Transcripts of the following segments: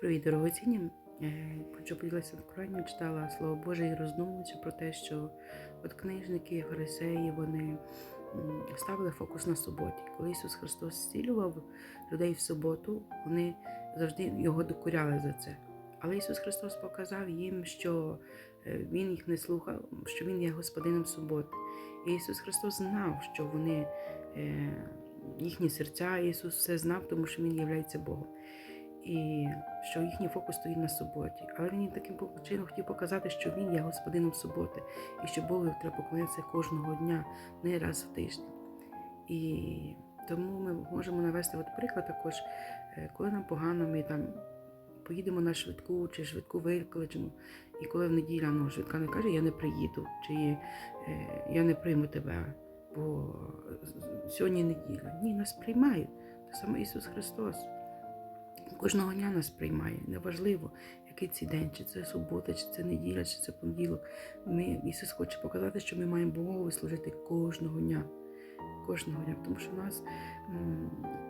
Привіт, дорогоцінні. Е, Хочу поділитися откровенням, читала Слово Боже і роздумуючи про те, що от книжники, фарисеї, вони ставили фокус на суботі. Коли Ісус Христос зцілював людей в суботу, вони завжди його докоряли за це. Але Ісус Христос показав їм, що е, Він їх не слухав, що Він є господином суботи. І Ісус Христос знав, що вони е, їхні серця, Ісус все знав, тому що Він є Богом і що їхній фокус стоїть на суботі. Але він таким чином хотів показати, що він є господином суботи, і що Богу треба поклонятися кожного дня, не раз в тиждень. І тому ми можемо навести от приклад також, е, коли нам погано, ми там поїдемо на швидку чи швидку викличемо. І коли в неділя ну, швидка не каже, я не приїду, чи е, я не прийму тебе, бо сьогодні неділя. Ні, нас приймають. Те саме Ісус Христос. Кожного дня нас приймає. Неважливо, який цей день, чи це субота, чи це неділя, чи це понеділок. Ми, Ісус хоче показати, що ми маємо Богові служити кожного дня. Кожного дня. Тому що у нас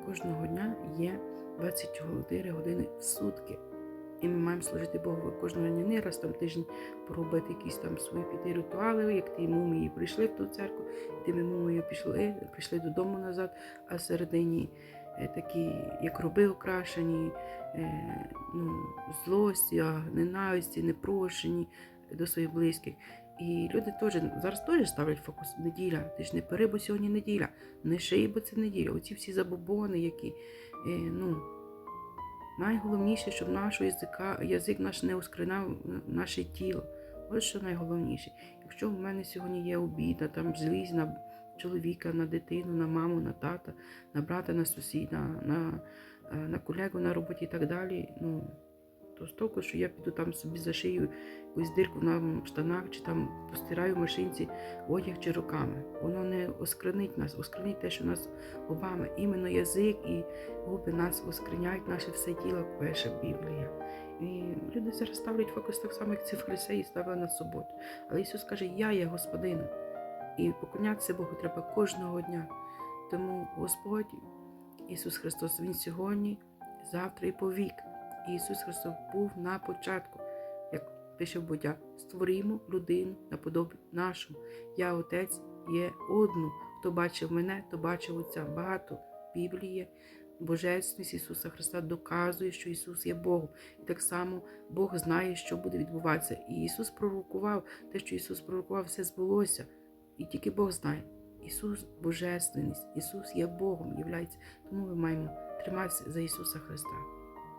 кожного дня є 24 години в сутки. І ми маємо служити Богу кожного дня, не раз там тиждень поробити якісь там свої піти ритуали, як ті мумії прийшли в ту церкву, і тими мумією пішли, прийшли додому назад, а всередині е, такі, як роби украшені, е, ну, злості, ненависті, непрошені до своїх близьких. І люди теж зараз теж ставлять фокус неділя. Ти ж не пери, бо сьогодні неділя, не шиї, бо це неділя. Оці всі забобони, які е, ну. Найголовніше, щоб наш язика, язик наш не оскринав наше тіло. Ось що найголовніше. Якщо в мене сьогодні є обіда, там злість на чоловіка, на дитину, на маму, на тата, на брата, на сусіда, на, е, на колегу на роботі і так далі, ну, то того, що я піду там собі зашию якусь дирку на штанах, чи там постираю в машинці одяг чи руками. Воно не осквернить нас, осквернить те, що нас губами. Іменно язик і губи нас оскверняють наше все тіло, пише Біблія. І люди зараз ставлять фокус так само, як ці фарисеї ставили на суботу. Але Ісус каже, я є господином. І поклонятися Богу треба кожного дня. Тому Господь, Ісус Христос, Він сьогодні, завтра і повік. І Ісус Христос був на початку, як пише Будя, створімо людину на подобі нашому. Я, Отець, є одну. Хто бачив мене, то бачив Отця. Багато Біблії, Божественність Ісуса Христа доказує, що Ісус є Богом. І так само Бог знає, що буде відбуватися. І Ісус пророкував, те, що Ісус пророкував, все збулося. І тільки Бог знає. Ісус Божественність, Ісус є Богом, являється. Тому ми маємо триматися за Ісуса Христа.